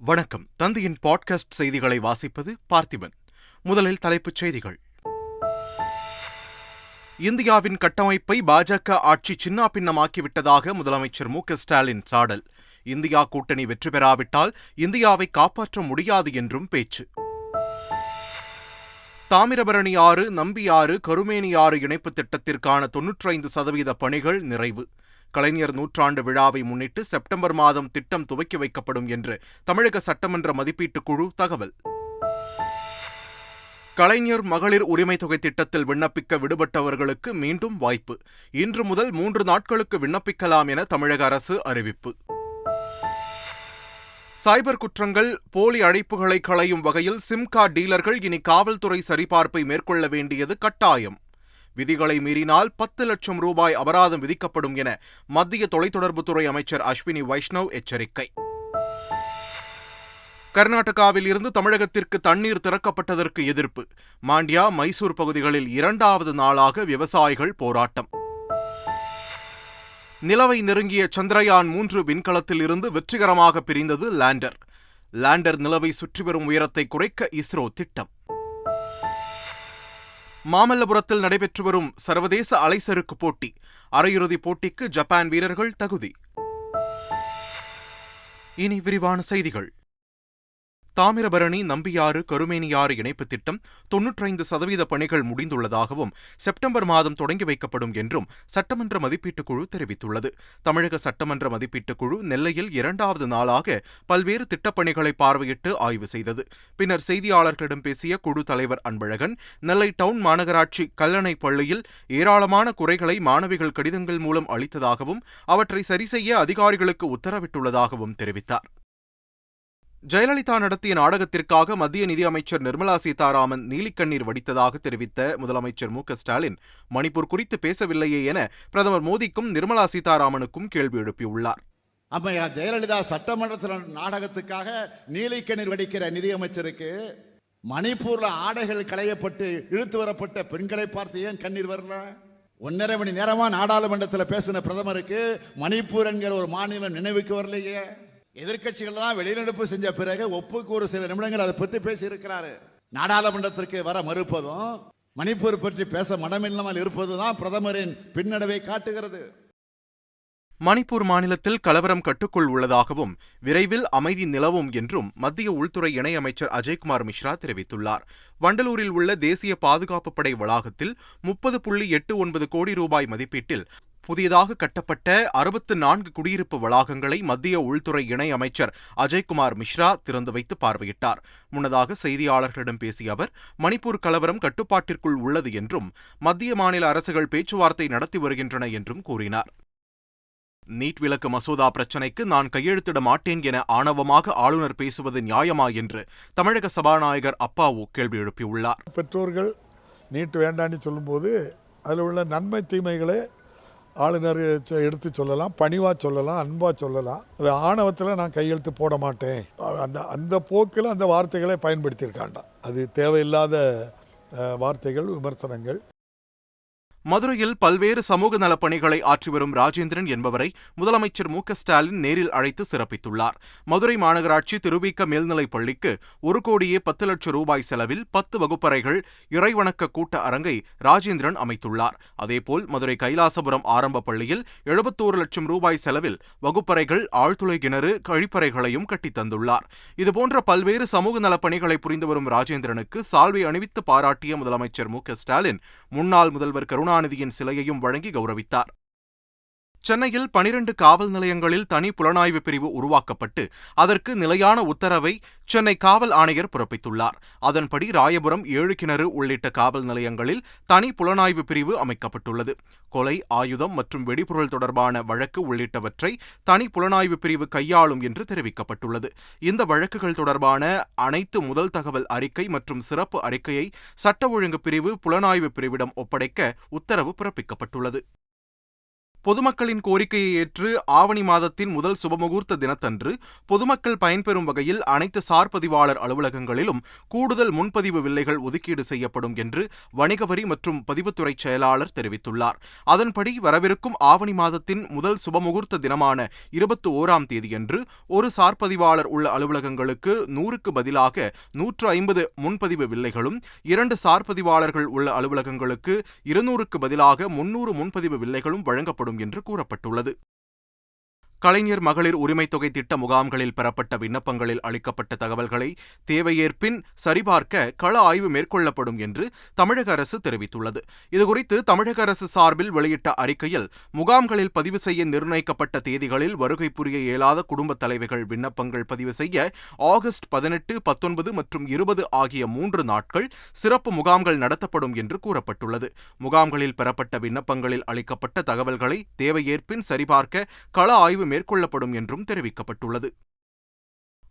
வணக்கம். தந்தையின் பாட்காஸ்ட் செய்திகளை வாசிப்பது பார்த்திபன். முதலில் தலைப்புச் செய்திகள். இந்தியாவின் கட்டமைப்பை பாஜக ஆட்சி சின்னாபின்னமாக்கிவிட்டதாக முதலமைச்சர் மு ஸ்டாலின் சாடல். இந்தியா கூட்டணி வெற்றி பெறாவிட்டால் இந்தியாவை காப்பாற்ற முடியாது என்றும் பேச்சு. தாமிரபரணி ஆறு நம்பி ஆறு கருமேனி ஆறு இணைப்பு திட்டத்திற்கான தொன்னூற்றைந்து சதவீத பணிகள் நிறைவு. கலைஞர் நூற்றாண்டு விழாவை முன்னிட்டு செப்டம்பர் மாதம் திட்டம் துவக்கி வைக்கப்படும் என்று தமிழக சட்டமன்ற மதிப்பீட்டுக் குழு தகவல். கலைஞர் மகளிர் உரிமை தொகை திட்டத்தில் விண்ணப்பிக்க விடுபட்டவர்களுக்கு மீண்டும் வாய்ப்பு. இன்று முதல் மூன்று நாட்களுக்கு விண்ணப்பிக்கலாம் என தமிழக அரசு அறிவிப்பு. சைபர் குற்றங்கள் போலி அழைப்புகளை களையும் வகையில் சிம் கார்டு டீலர்கள் இனி காவல்துறை சரிபார்ப்பை மேற்கொள்ள வேண்டியது கட்டாயம். விதிகளை மீறினால் பத்து லட்சம் ரூபாய் அபராதம் விதிக்கப்படும் என மத்திய தொலைத்தொடர்புத்துறை அமைச்சர் அஸ்வினி வைஷ்ணவ் எச்சரிக்கை. கர்நாடகாவில் இருந்து தமிழகத்திற்கு தண்ணீர் திறக்கப்பட்டதற்கு எதிர்ப்பு. மாண்டியா மைசூர் பகுதிகளில் இரண்டாவது நாளாக விவசாயிகள் போராட்டம். நிலவை நெருங்கிய சந்திரயான் மூன்று விண்கலத்தில் இருந்து வெற்றிகரமாக பிரிந்தது லேண்டர். லேண்டர் நிலவை சுற்றி வரும் உயரத்தை குறைக்க இஸ்ரோ திட்டம். மாமல்லபுரத்தில் நடைபெற்று வரும் சர்வதேச அலைசறுக்கு போட்டி. அரையிறுதிப் போட்டிக்கு ஜப்பான் வீரர்கள் தகுதி. இனி விரிவான செய்திகள். தாமிரபரணி நம்பியாறு கருமேனியாறு இணைப்பு திட்டம் தொன்னூற்றைந்து சதவீத பணிகள் முடிந்துள்ளதாகவும் செப்டம்பர் மாதம் தொடங்கி வைக்கப்படும் என்றும் சட்டமன்ற மதிப்பீட்டுக் குழு தெரிவித்துள்ளது. தமிழக சட்டமன்ற மதிப்பீட்டுக் குழு நெல்லையில் இரண்டாவது நாளாக பல்வேறு திட்டப்பணிகளை பார்வையிட்டு ஆய்வு செய்தது. பின்னர் செய்தியாளர்களிடம் பேசிய குழு தலைவர் அன்பழகன் நெல்லை டவுன் மாநகராட்சி கல்லணை பள்ளியில் ஏராளமான குறைகளை மாணவிகள் கடிதங்கள் மூலம் அளித்ததாகவும் அவற்றை சரிசெய்ய அதிகாரிகளுக்கு உத்தரவிட்டுள்ளதாகவும் தெரிவித்தார். ஜெயலலிதா நடத்திய நாடகத்திற்காக மத்திய நிதியமைச்சர் நிர்மலா சீதாராமன் நீலிக்கண்ணீர் வடித்ததாக தெரிவித்த முதலமைச்சர் மு ஸ்டாலின் மணிப்பூர் குறித்து பேசவில்லையே என பிரதமர் மோடிக்கும் நிர்மலா சீதாராமனுக்கும் கேள்வி எழுப்பியுள்ளார். அம்மையா ஜெயலலிதா சட்டமன்றத்தில் நாடகத்துக்காக நீலிக்கண்ணீர் வடிக்கிற நிதியமைச்சருக்கு மணிப்பூர்ல ஆடைகள் களையப்பட்டு இழுத்து வரப்பட்ட பெண்களை பார்த்து ஏன் கண்ணீர் வரல? ஒன்னரை மணி நேரமா நாடாளுமன்றத்தில் பேசின பிரதமருக்கு மணிப்பூர் என்கிற ஒரு மாநிலம் நினைவுக்கு வரலையே. எதிர்கட்சிகள்லாம் வெளிநடப்பு செஞ்ச பிறகு ஒப்புக்கு ஒரு சில நிமிடங்கள் அதை பத்தி பேசி இருக்கிறாரு நாடாளுமன்றத்திற்கு வர மறுப்பதும் மணிப்பூர் பற்றி பேச மனமில்லாமல் இருப்பதுதான் பிரதமரின் பின்னடைவை காட்டுகிறது. மணிப்பூர் மாநிலத்தில் கலவரம் கட்டுக்குள் உள்ளதாகவும் விரைவில் அமைதி நிலவும் என்றும் மத்திய உள்துறை இணையமைச்சர் அஜய்குமார் மிஸ்ரா தெரிவித்துள்ளார். வண்டலூரில் உள்ள தேசிய பாதுகாப்பு படை வளாகத்தில் முப்பது புள்ளி எட்டு ஒன்பது கோடி ரூபாய் மதிப்பீட்டில் புதியதாக கட்டப்பட்ட அறுபத்து நான்கு குடியிருப்பு வளாகங்களை மத்திய உள்துறை இணை அமைச்சர் அஜய்குமார் மிஸ்ரா திறந்து வைத்து பார்வையிட்டார். முன்னதாக செய்தியாளர்களிடம் பேசிய அவர் மணிப்பூர் கலவரம் கட்டுப்பாட்டிற்குள் உள்ளது என்றும் மத்திய மாநில அரசுகள் பேச்சுவார்த்தை நடத்தி வருகின்றன என்றும் கூறினார். நீட் விலக்கு மசோதா பிரச்சினைக்கு நான் கையெழுத்திட மாட்டேன் என ஆணவமாக ஆளுநர் பேசுவது நியாயமா? என்று தமிழக சபாநாயகர் அப்பாவு கேள்வி எழுப்பியுள்ளார். பெற்றோர்கள் நீட் வேண்டான்னு சொல்லும்போது அதில் உள்ள நன்மை தீமைகளை ஆளுநர் எடுத்து சொல்லலாம் பணிவாக சொல்லலாம் அன்பாக சொல்லலாம். அது ஆணவத்தில் நான் கையெழுத்து போட மாட்டேன். அந்த அந்த போக்கில் அந்த வார்த்தைகளை பயன்படுத்தியிருக்காண்டா அது தேவையில்லாத வார்த்தைகள் விமர்சனங்கள். மதுரையில் பல்வேறு சமூக நலப்பணிகளை ஆற்றி வரும் ராஜேந்திரன் என்பவரை முதலமைச்சர் மு ஸ்டாலின் நேரில் அழைத்து சிறப்பித்துள்ளார். மதுரை மாநகராட்சி திருவிக்க மேல்நிலைப் பள்ளிக்கு ஒரு கோடியே பத்து லட்சம் ரூபாய் செலவில் பத்து வகுப்பறைகள் இறைவணக்க கூட்ட அரங்கை ராஜேந்திரன் அமைத்துள்ளார். அதேபோல் மதுரை கைலாசபுரம் ஆரம்ப பள்ளியில் எழுபத்தோரு லட்சம் ரூபாய் செலவில் வகுப்பறைகள் ஆழ்துளை கிணறு கழிப்பறைகளையும் கட்டித் தந்துள்ளார். இதுபோன்ற பல்வேறு சமூக நலப்பணிகளை புரிந்து வரும் ராஜேந்திரனுக்கு சால்வை அணிவித்து பாராட்டிய முதலமைச்சர் மு ஸ்டாலின் முன்னாள் முதல்வர் கருணா கருணாநிதியின் சிலையையும் வழங்கி கௌரவித்தார். சென்னையில் பனிரண்டு காவல் நிலையங்களில் தனி புலனாய்வு பிரிவு உருவாக்கப்பட்டு அதற்கு நிலையான உத்தரவை சென்னை காவல் ஆணையர் பிறப்பித்துள்ளார். அதன்படி ராயபுரம் ஏழு கிணறு உள்ளிட்ட காவல் நிலையங்களில் தனி புலனாய்வு பிரிவு அமைக்கப்பட்டுள்ளது. கொலை ஆயுதம் மற்றும் வெடிபொருள் தொடர்பான வழக்கு உள்ளிட்டவற்றை தனி புலனாய்வு பிரிவு கையாளும் என்று தெரிவிக்கப்பட்டுள்ளது. இந்த வழக்குகள் தொடர்பான அனைத்து முதல் தகவல் அறிக்கை மற்றும் சிறப்பு அறிக்கையை சட்ட ஒழுங்கு பிரிவு புலனாய்வு பிரிவிடம் ஒப்படைக்க உத்தரவு பிறப்பிக்கப்பட்டுள்ளது. பொதுமக்களின் கோரிக்கையை ஏற்று ஆவணி மாதத்தின் முதல் சுபமுகூர்த்த தினத்தன்று பொதுமக்கள் பயன்பெறும் வகையில் அனைத்து சார் பதிவாளர் அலுவலகங்களிலும் கூடுதல் முன்பதிவு வில்லைகள் ஒதுக்கீடு செய்யப்படும் என்று வணிக வரி மற்றும் பதிவுத்துறை செயலாளர் தெரிவித்துள்ளார். அதன்படி வரவிருக்கும் ஆவணி மாதத்தின் முதல் சுபமுகூர்த்த தினமான இருபத்தி ஓராம் தேதியன்று ஒரு சார் பதிவாளர் உள்ள அலுவலகங்களுக்கு நூறுக்கு பதிலாக நூற்று ஐம்பது முன்பதிவு வில்லைகளும் இரண்டு சார் பதிவாளர்கள் உள்ள அலுவலகங்களுக்கு இருநூறுக்கு பதிலாக முன்னூறு முன்பதிவு வில்லைகளும் வழங்கப்படும் என்று கூறப்பட்டுள்ளது. கலைஞர் மகளிர் உரிமைத் தொகை திட்ட முகாம்களில் பெறப்பட்ட விண்ணப்பங்களில் அளிக்கப்பட்ட தகவல்களை தேவையேற்பின் சரிபார்க்க கள ஆய்வு மேற்கொள்ளப்படும் என்று தமிழக அரசு தெரிவித்துள்ளது. இதுகுறித்து தமிழக அரசு சார்பில் வெளியிட்ட அறிக்கையில் முகாம்களில் பதிவு செய்ய நிர்ணயிக்கப்பட்ட தேதிகளில் வருகை புரிய இயலாத குடும்பத் தலைவிகள் விண்ணப்பங்கள் பதிவு செய்ய ஆகஸ்ட் பதினெட்டு பத்தொன்பது மற்றும் இருபது ஆகிய மூன்று நாட்கள் சிறப்பு முகாம்கள் நடத்தப்படும் என்று கூறப்பட்டுள்ளது. முகாம்களில் பெறப்பட்ட விண்ணப்பங்களில் அளிக்கப்பட்ட தகவல்களை தேவையேற்பின் சரிபார்க்க கள ஆய்வு மேற்கொள்ளப்படும் என்றும் தெரிவிக்கப்பட்டுள்ளது.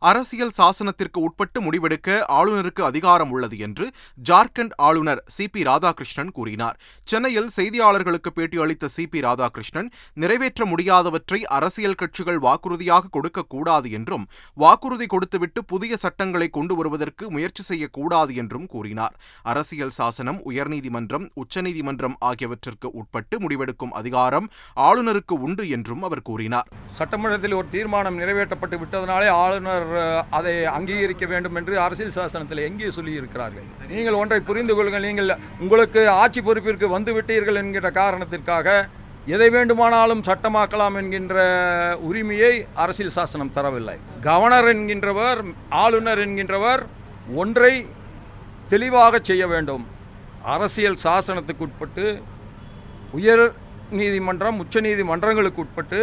அரசியல் சாசனத்திற்கு உட்பட்டு முடிவெடுக்க ஆளுநருக்கு அதிகாரம் உள்ளது என்று ஜார்க்கண்ட் ஆளுநர் சி பி ராதாகிருஷ்ணன் கூறினார். சென்னையில் செய்தியாளர்களுக்கு பேட்டியளித்த சி பி ராதாகிருஷ்ணன் நிறைவேற்ற முடியாதவற்றை அரசியல் கட்சிகள் வாக்குறுதியாக கொடுக்கக்கூடாது என்றும் வாக்குறுதி கொடுத்துவிட்டு புதிய சட்டங்களை கொண்டு வருவதற்கு முயற்சி செய்யக்கூடாது என்றும் கூறினார். அரசியல் சாசனம் உயர்நீதிமன்றம் உச்சநீதிமன்றம் ஆகியவற்றிற்கு உட்பட்டு முடிவெடுக்கும் அதிகாரம் ஆளுநருக்கு உண்டு என்றும் அவர் கூறினார். சட்டமன்றத்தில் ஒரு தீர்மானம் நிறைவேற்றப்பட்டு விட்டதனாலே ஆளுநர் அதை அங்கீகரிக்க வேண்டும் என்று அரசியல் சாசனத்தில் எங்கே சொல்லியிருக்கிறார்கள்? நீங்கள் ஒன்றை புரிந்து கொள்ளுங்கள். நீங்கள் உங்களுக்கு ஆட்சி பொறுப்பிற்கு வந்துவிட்டீர்கள் என்கிற காரணத்திற்காக எதை வேண்டுமானாலும் சட்டமாக்கலாம் என்கின்ற உரிமையை அரசியல் சாசனம் தரவில்லை. கவர்னர் என்கின்றவர் ஆளுநர் என்கின்றவர் ஒன்றை தெளிவாக செய்ய வேண்டும். அரசியல் சாசனத்துக்கு உட்பட்டு உயர் நீதிமன்றம் உச்ச நீதிமன்றங்களுக்கு உட்பட்டு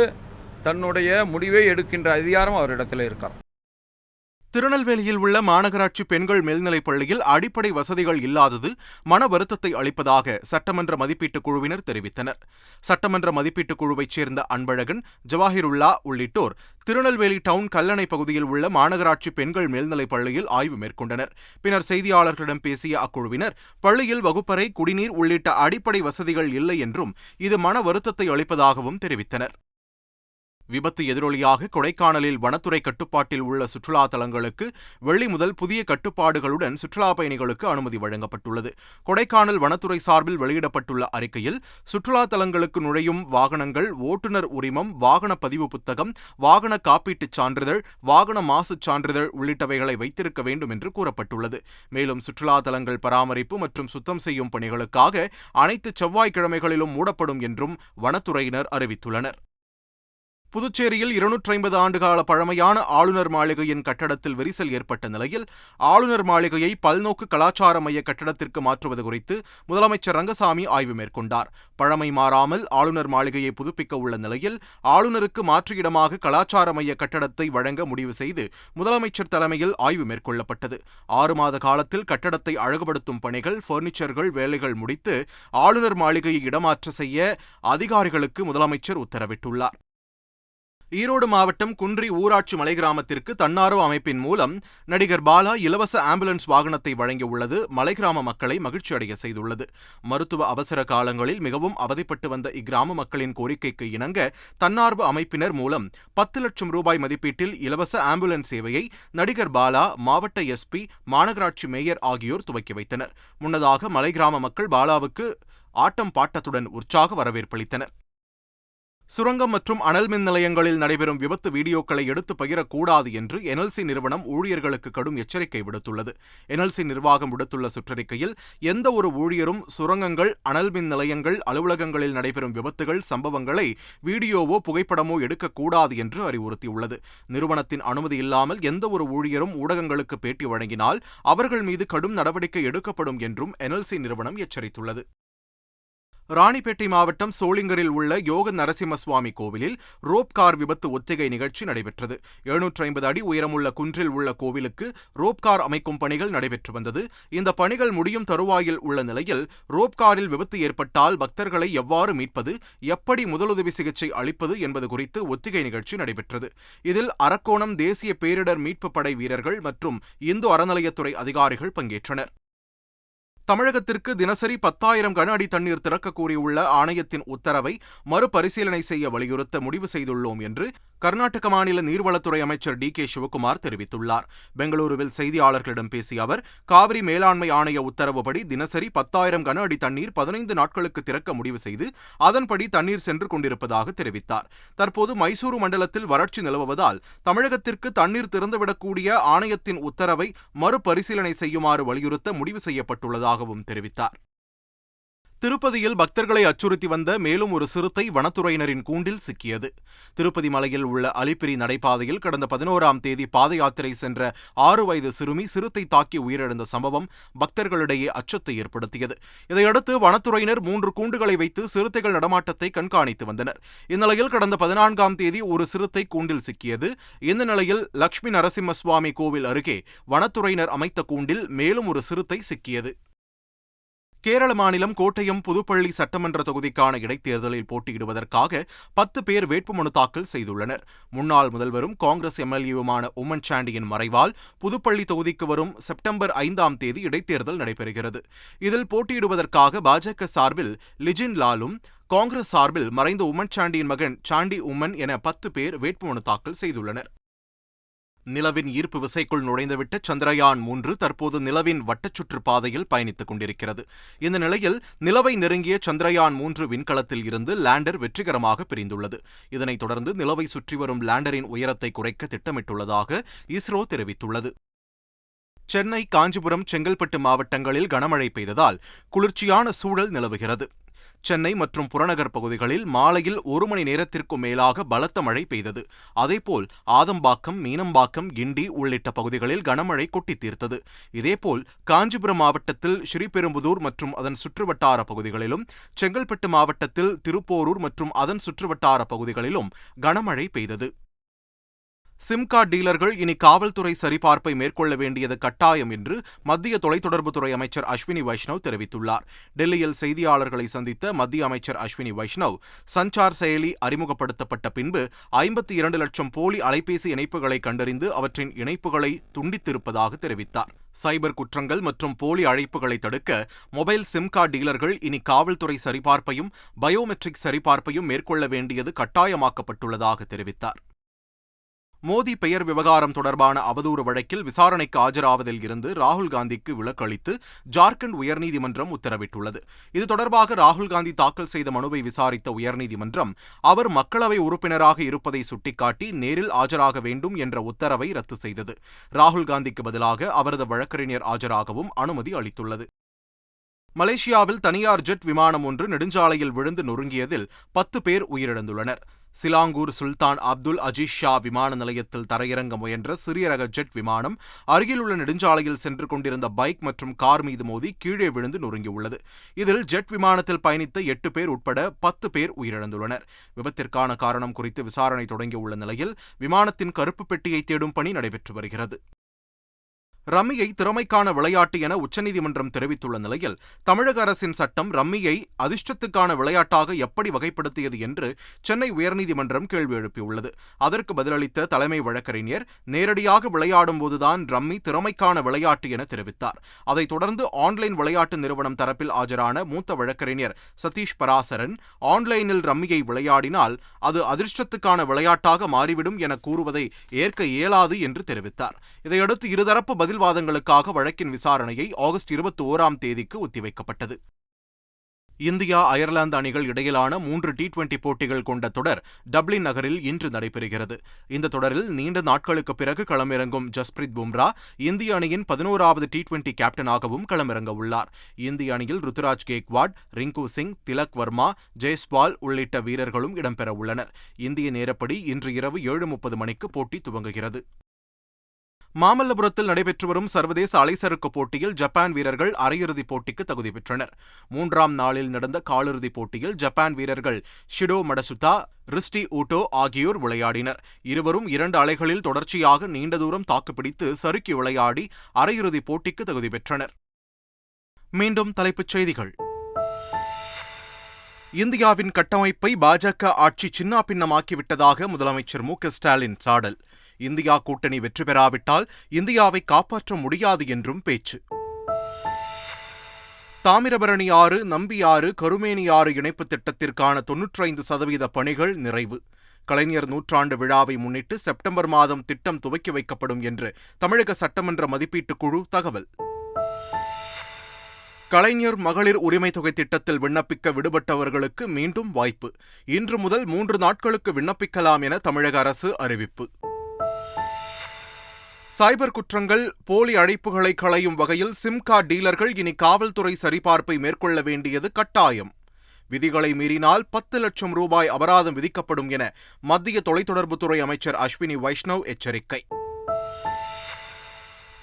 தன்னுடைய முடிவை எடுக்கின்ற அதிகாரம் அவரிடத்தில் இருக்கார் திருநெல்வேலியில் உள்ள மாநகராட்சி பெண்கள் மேல்நிலைப் பள்ளியில் அடிப்படை வசதிகள் இல்லாதது மன வருத்தத்தை அளிப்பதாக சட்டமன்ற மதிப்பீட்டுக் குழுவினர் தெரிவித்தனர். சட்டமன்ற மதிப்பீட்டுக் குழுவைச் சேர்ந்த அன்பழகன் ஜவாஹிருல்லா உள்ளிட்டோர் திருநெல்வேலி டவுன் கல்லணை பகுதியில் உள்ள மாநகராட்சி பெண்கள் மேல்நிலைப் பள்ளியில் ஆய்வு மேற்கொண்டனர். பின்னர் செய்தியாளர்களிடம் பேசிய அக்குழுவினர் பள்ளியில் வகுப்பறை குடிநீர் உள்ளிட்ட அடிப்படை வசதிகள் இல்லை என்றும் இது மன வருத்தத்தை அளிப்பதாகவும் தெரிவித்தனர். விபத்து எதிரொலியாக கொடைக்கானலில் வனத்துறை கட்டுப்பாட்டில் உள்ள சுற்றுலா தலங்களுக்கு வெள்ளி முதல் புதிய கட்டுப்பாடுகளுடன் சுற்றுலா பயணிகளுக்கு அனுமதி வழங்கப்பட்டுள்ளது. கொடைக்கானல் வனத்துறை சார்பில் வெளியிடப்பட்டுள்ள அறிக்கையில் சுற்றுலா தலங்களுக்கு நுழையும் வாகனங்கள் ஓட்டுநர் உரிமம் வாகன பதிவு புத்தகம் வாகன காப்பீட்டுச் சான்றிதழ் வாகன மாசுச் சான்றிதழ் உள்ளிட்டவைகளை வைத்திருக்க வேண்டும் என்று கூறப்பட்டுள்ளது. மேலும் சுற்றுலா தலங்கள் பராமரிப்பு மற்றும் சுத்தம் செய்யும் பணிகளுக்காக அனைத்து செவ்வாய்க்கிழமைகளிலும் மூடப்படும் என்றும் வனத்துறையினர் அறிவித்துள்ளனர். புதுச்சேரியில் இருநூற்றி ஐம்பது ஆண்டுகால பழமையான ஆளுநர் மாளிகையின் கட்டடத்தில் விரிசல் ஏற்பட்ட நிலையில் ஆளுநர் மாளிகையை பல்நோக்கு கலாச்சார மைய கட்டடத்திற்கு மாற்றுவது குறித்து முதலமைச்சர் ரங்கசாமி ஆய்வு மேற்கொண்டார். பழமை மாறாமல் ஆளுநர் மாளிகையை புதுப்பிக்க உள்ள நிலையில் ஆளுநருக்கு மாற்று இடமாக கலாச்சார மைய கட்டடத்தை வழங்க முடிவு செய்து முதலமைச்சர் தலைமையில் ஆய்வு மேற்கொள்ளப்பட்டது. ஆறு மாத காலத்தில் கட்டடத்தை அழகுபடுத்தும் பணிகள் பர்னிச்சர்கள் வேலைகள் முடித்து ஆளுநர் மாளிகையை இடமாற்ற செய்ய அதிகாரிகளுக்கு முதலமைச்சர் உத்தரவிட்டுள்ளார். ஈரோடு மாவட்டம் குன்றி ஊராட்சி மலை கிராமத்திற்கு தன்னார்வ அமைப்பின் மூலம் நடிகர் பாலா இலவச ஆம்புலன்ஸ் வாகனத்தை வழங்கியுள்ளது மலை கிராம மக்களை மகிழ்ச்சியடைய செய்துள்ளது. மருத்துவ அவசர காலங்களில் மிகவும் அவதிப்பட்டு வந்த இக்கிராம மக்களின் கோரிக்கைக்கு இணங்க தன்னார்வ அமைப்பினர் மூலம் பத்து லட்சம் ரூபாய் மதிப்பீட்டில் இலவச ஆம்புலன்ஸ் சேவையை நடிகர் பாலா மாவட்ட எஸ்பி மாநகராட்சி மேயர் ஆகியோர் துவக்கி வைத்தனர். முன்னதாக மலை கிராம மக்கள் பாலாவுக்கு ஆட்டம் பாட்டத்துடன் உற்சாக வரவேற்பளித்தனர் சுரங்கம் மற்றும் அனல் மின் நிலையங்களில் நடைபெறும் விபத்து வீடியோக்களை எடுத்து பகிரக்கூடாது என்று என்எல்சி நிறுவனம் ஊழியர்களுக்கு கடும் எச்சரிக்கை விடுத்துள்ளது. என்எல்சி நிர்வாகம் விடுத்துள்ள சுற்றறிக்கையில் எந்த ஒரு ஊழியரும் சுரங்கங்கள் அனல் மின் நிலையங்கள் அலுவலகங்களில் நடைபெறும் விபத்துகள் சம்பவங்களை வீடியோவோ புகைப்படமோ எடுக்கக்கூடாது என்று அறிவுறுத்தியுள்ளது. நிறுவனத்தின் அனுமதி இல்லாமல் எந்த ஒரு ஊழியரும் ஊடகங்களுக்கு பேட்டி வழங்கினால் அவர்கள் மீது கடும் நடவடிக்கை எடுக்கப்படும் என்றும் என்எல்சி நிறுவனம் எச்சரித்துள்ளது. ராணிப்பேட்டை மாவட்டம் சோளிங்கரில் உள்ள யோக நரசிம்ம சுவாமி கோவிலில் ரோப் கார் விபத்து ஒத்திகை நிகழ்ச்சி நடைபெற்றது. எழுநூற்றி ஐம்பது அடி உயரமுள்ள குன்றில் உள்ள கோவிலுக்கு ரோப் கார் அமைக்கும் பணிகள் நடைபெற்று வந்தது. இந்த பணிகள் முடியும் தருவாயில் உள்ள நிலையில் ரோப் காரில் விபத்து ஏற்பட்டால் பக்தர்களை எவ்வாறு மீட்பது எப்படி முதலுதவி சிகிச்சை அளிப்பது என்பது குறித்து ஒத்திகை நிகழ்ச்சி நடைபெற்றது. இதில் அரக்கோணம் தேசிய பேரிடர் மீட்பு படை வீரர்கள் மற்றும் இந்து அறநிலையத்துறை அதிகாரிகள் பங்கேற்றனர். தமிழகத்திற்கு தினசரி பத்தாயிரம் கன அடி தண்ணீர் திறக்க கூறியுள்ள ஆணையத்தின் உத்தரவை மறுபரிசீலனை செய்ய வலியுறுத்த முடிவு செய்துள்ளோம் என்று கர்நாடக மாநில நீர்வளத்துறை அமைச்சர் டி கே சிவகுமார் தெரிவித்துள்ளார். பெங்களூருவில் செய்தியாளர்களிடம் பேசிய அவர் காவிரி மேலாண்மை ஆணைய உத்தரவுப்படி தினசரி பத்தாயிரம் கன அடி தண்ணீர் பதினைந்து நாட்களுக்கு திறக்க முடிவு செய்து அதன்படி தண்ணீர் சென்று கொண்டிருப்பதாக தெரிவித்தார். தற்போது மைசூரு மண்டலத்தில் வறட்சி நிலவுவதால் தமிழகத்திற்கு தண்ணீர் திறந்துவிடக்கூடிய ஆணையத்தின் உத்தரவை மறுபரிசீலனை செய்யுமாறு வலியுறுத்த முடிவு செய்யப்பட்டுள்ளதாகவும் தெரிவித்தார். திருப்பதியில் பக்தர்களை அச்சுறுத்தி வந்த மேலும் ஒரு சிறுத்தை வனத்துறையினரின் கூண்டில் சிக்கியது. திருப்பதி மலையில் உள்ள அலிப்பிரி நடைபாதையில் கடந்த பதினோராம் தேதி பாத யாத்திரை சென்ற ஆறு வயது சிறுமி சிறுத்தை தாக்கி உயிரிழந்த சம்பவம் பக்தர்களிடையே அச்சத்தை ஏற்படுத்தியது. இதையடுத்து வனத்துறையினர் மூன்று கூண்டுகளை வைத்து சிறுத்தைகள் நடமாட்டத்தை கண்காணித்து வந்தனர். இந்நிலையில் கடந்த பதினான்காம் தேதி ஒரு சிறுத்தை கூண்டில் சிக்கியது. இந்த நிலையில் லட்சுமி நரசிம்ம சுவாமி கோவில் அருகே வனத்துறையினர் அமைத்த கூண்டில் மேலும் ஒரு சிறுத்தை சிக்கியது. கேரள மாநிலம் கோட்டயம் புதுப்பள்ளி சட்டமன்ற தொகுதிக்கான இடைத்தேர்தலில் போட்டியிடுவதற்காக பத்து பேர் வேட்புமனு தாக்கல் செய்துள்ளனர். முன்னாள் முதல்வரும் காங்கிரஸ் எம்எல்ஏவுமான உம்மன் சாண்டியின் மறைவால் புதுப்பள்ளி தொகுதிக்கு வரும் செப்டம்பர் ஐந்தாம் தேதி இடைத்தேர்தல் நடைபெறுகிறது. இதில் போட்டியிடுவதற்காக பாஜக சார்பில் லிஜின் லாலும் காங்கிரஸ் சார்பில் மறைந்த உம்மன் சாண்டியின் மகன் சாண்டி உம்மன் என பத்து பேர் வேட்புமனு தாக்கல் செய்துள்ளனர். நிலவின் ஈர்ப்பு விசைக்குள் நுழைந்துவிட்ட சந்திரயான் மூன்று தற்போது நிலவின் வட்டச்சுற்று பாதையில் பயணித்துக் கொண்டிருக்கிறது. இந்த நிலையில் நிலவை நெருங்கிய சந்திரயான் மூன்று விண்கலத்தில் இருந்து லேண்டர் வெற்றிகரமாக பிரிந்துள்ளது. இதனைத் தொடர்ந்து நிலவை சுற்றி வரும் லேண்டரின் உயரத்தை குறைக்க திட்டமிட்டுள்ளதாக இஸ்ரோ தெரிவித்துள்ளது. சென்னை காஞ்சிபுரம் செங்கல்பட்டு மாவட்டங்களில் கனமழை பெய்ததால் குளிர்ச்சியான சூழல் நிலவுகிறது. சென்னை மற்றும் புறநகர் பகுதிகளில் மாலையில் ஒரு மணி நேரத்திற்கும் மேலாக பலத்த மழை பெய்தது. அதேபோல் ஆதம்பாக்கம் மீனம்பாக்கம் கிண்டி உள்ளிட்ட பகுதிகளில் கனமழை கொட்டி தீர்த்தது. இதேபோல் காஞ்சிபுரம் மாவட்டத்தில் ஸ்ரீபெரும்புதூர் மற்றும் அதன் சுற்றுவட்டார பகுதிகளிலும் செங்கல்பட்டு மாவட்டத்தில் திருப்போரூர் மற்றும் அதன் சுற்றுவட்டார பகுதிகளிலும் கனமழை பெய்தது. சிம் கார்டு டீலர்கள் இனி காவல்துறை சரிபார்ப்பை மேற்கொள்ள வேண்டியது கட்டாயம் என்று மத்திய தொலைத்தொடர்புத்துறை அமைச்சர் அஸ்வினி வைஷ்ணவ் தெரிவித்துள்ளார். டெல்லியில் செய்தியாளர்களை சந்தித்த மத்திய அமைச்சர் அஸ்வினி வைஷ்ணவ் சஞ்சார் செயலி அறிமுகப்படுத்தப்பட்ட பின்பு ஐம்பத்தி இரண்டு லட்சம் போலி அலைபேசி இணைப்புகளை கண்டறிந்து அவற்றின் இணைப்புகளை துண்டித்திருப்பதாக தெரிவித்தார். சைபர் குற்றங்கள் மற்றும் போலி அழைப்புகளை தடுக்க மொபைல் சிம் கார்டு டீலர்கள் இனி காவல்துறை சரிபார்ப்பையும் பயோமெட்ரிக் சரிபார்ப்பையும் மேற்கொள்ள வேண்டியது கட்டாயமாக்கப்பட்டுள்ளதாக தெரிவித்தார். மோடி பெயர் விவகாரம் தொடர்பான அவதூறு வழக்கில் விசாரணைக்கு ஆஜராவதில் இருந்து ராகுல் காந்திக்கு விலக்களித்து ஜார்க்கண்ட் உயர்நீதிமன்றம் உத்தரவிட்டுள்ளது. இது தொடர்பாக ராகுல் காந்தி தாக்கல் செய்த மனுவை விசாரித்த உயர்நீதிமன்றம் அவர் மக்களவை உறுப்பினராக இருப்பதை சுட்டிக்காட்டி நேரில் ஆஜராக வேண்டும் என்ற உத்தரவை ரத்து செய்தது. ராகுல் காந்திக்கு பதிலாக அவரது வழக்கறிஞர் ஆஜராகவும் அனுமதி அளித்துள்ளது. மலேசியாவில் தனியார் ஜெட் விமானம் ஒன்று நெடுஞ்சாலையில் விழுந்து நொறுங்கியதில் பத்து பேர் உயிரிழந்துள்ளனர். Selangor Sultan Abdul Aziz Shah விமான நிலையத்தில் தரையிறங்க முயன்ற சிறிய ரக ஜெட் விமானம் அருகிலுள்ள நெடுஞ்சாலையில் சென்று கொண்டிருந்த பைக் மற்றும் கார் மீது மோதி கீழே விழுந்து நொறுங்கியுள்ளது. இதில் ஜெட் விமானத்தில் பயணித்த எட்டு பேர் உட்பட பத்து பேர் உயிரிழந்துள்ளனர். விபத்திற்கான காரணம் குறித்து விசாரணை தொடங்கியுள்ள நிலையில் விமானத்தின் கருப்பு பெட்டியை தேடும் பணி நடைபெற்று வருகிறது. ரம்மியை திறமைக்கான விளையாட்டு என உச்சநீதிமன்றம் தெரிவித்துள்ள நிலையில் தமிழக அரசின் சட்டம் ரம்மியை அதிர்ஷ்டத்துக்கான விளையாட்டாக எப்படி வகைப்படுத்தியது என்று சென்னை உயர்நீதிமன்றம் கேள்வி எழுப்பியுள்ளது. அதற்கு பதிலளித்த தலைமை வழக்கறிஞர் நேரடியாக விளையாடும் போதுதான் ரம்மி திறமைக்கான விளையாட்டு என தெரிவித்தார். அதைத் தொடர்ந்து ஆன்லைன் விளையாட்டு நிறுவனம் தரப்பில் ஆஜரான மூத்த வழக்கறிஞர் சதீஷ் பராசரன் ஆன்லைனில் ரம்மியை விளையாடினால் அது அதிர்ஷ்டத்துக்கான விளையாட்டாக மாறிவிடும் என கூறுவதை ஏற்க இயலாது என்று தெரிவித்தார். இதையடுத்து இருதரப்பு பதில் வாதங்களுக்காக வழக்கின் விசாரணையை ஆகஸ்ட் இருபத்தி ஓராம் தேதிக்கு ஒத்திவைக்கப்பட்டது. இந்தியா அயர்லாந்து அணிகள் இடையிலான மூன்று டி டுவெண்டி போட்டிகள் கொண்ட தொடர் டப்ளின் நகரில் இன்று நடைபெறுகிறது. இந்த தொடரில் நீண்ட நாட்களுக்கு பிறகு களமிறங்கும் ஜஸ்பிரித் பும்ரா இந்திய அணியின் பதினோராவது டி டுவெண்டி கேப்டனாகவும் களமிறங்க உள்ளார். இந்திய அணியில் ருத்துராஜ் கேக்வாட் ரிங்கு சிங் திலக் வர்மா ஜெய்ஸ்வால் உள்ளிட்ட வீரர்களும் இடம்பெற உள்ளனர். இந்திய நேரப்படி இன்று இரவு ஏழு முப்பது மணிக்கு போட்டி துவங்குகிறது. மாமல்லபுரத்தில் நடைபெற்று வரும் சர்வதேச அலைசறுக்கு போட்டியில் ஜப்பான் வீரர்கள் அரையிறுதிப் போட்டிக்கு தகுதி பெற்றனர். மூன்றாம் நாளில் நடந்த காலிறுதிப் போட்டியில் ஜப்பான் வீரர்கள் ஷிடோ மடசுதா ரிஸ்டி ஊட்டோ ஆகியோர் விளையாடினர். இருவரும் இரண்டு அலைகளில் தொடர்ச்சியாக நீண்ட தூரம் தாக்குப்பிடித்து சறுக்கி விளையாடி அரையிறுதிப் போட்டிக்கு தகுதி பெற்றனர். மீண்டும் தலைப்புச் செய்திகள். இந்தியாவின் கட்டமைப்பை பாஜக ஆட்சி சின்னாபின்னமாக்கிவிட்டதாக முதலமைச்சர் மு க ஸ்டாலின் சாடல். இந்தியா கூட்டணி வெற்றி பெறாவிட்டால் இந்தியாவை காப்பாற்ற முடியாது என்றும் பேச்சு. தாமிரபரணி ஆறு நம்பி ஆறு கருமேனி ஆறு இணைப்பு திட்டத்திற்கான தொன்னூற்றைந்து சதவீத பணிகள் நிறைவு. கலைஞர் நூற்றாண்டு விழாவை முன்னிட்டு செப்டம்பர் மாதம் திட்டம் துவக்கி வைக்கப்படும் என்று தமிழக சட்டமன்ற மதிப்பீட்டுக் குழு தகவல். கலைஞர் மகளிர் உரிமை தொகை திட்டத்தில் விண்ணப்பிக்க விடுபட்டவர்களுக்கு மீண்டும் வாய்ப்பு. இன்று முதல் மூன்று நாட்களுக்கு விண்ணப்பிக்கலாம் என தமிழக அரசு அறிவிப்பு. சைபர் குற்றங்கள் போலி அழைப்புகளை களையும் வகையில் சிம் கார்டு டீலர்கள் இனி காவல்துறை சரிபார்ப்பை மேற்கொள்ள வேண்டியது கட்டாயம். விதிகளை மீறினால் பத்து லட்சம் ரூபாய் அபராதம் விதிக்கப்படும் என மத்திய தொலைத்தொடர்புத்துறை அமைச்சர் அஸ்வினி வைஷ்ணவ் எச்சரிக்கை.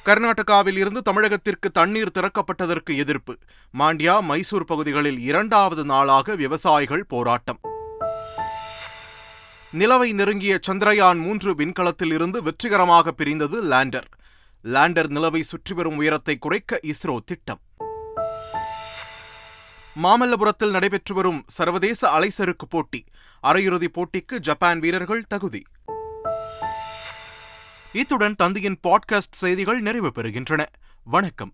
கர்நாடகாவில் இருந்து தமிழகத்திற்கு தண்ணீர் திறக்கப்பட்டதற்கு எதிர்ப்பு. மாண்டியா மைசூர் பகுதிகளில் இரண்டாவது நாளாக விவசாயிகள் போராட்டம். நிலவை நெருங்கிய சந்திரயான் மூன்று விண்கலத்தில் இருந்து வெற்றிகரமாக பிரிந்தது லேண்டர். லேண்டர் நிலவை சுற்றி வரும் உயரத்தை குறைக்க இஸ்ரோ திட்டம். மாமல்லபுரத்தில் நடைபெற்று வரும் சர்வதேச அலைசறுக்கு போட்டி. அரையிறுதிப் போட்டிக்கு ஜப்பான் வீரர்கள் தகுதி. இத்துடன் தந்தையின் பாட்காஸ்ட் செய்திகள் நிறைவு பெறுகின்றன. வணக்கம்.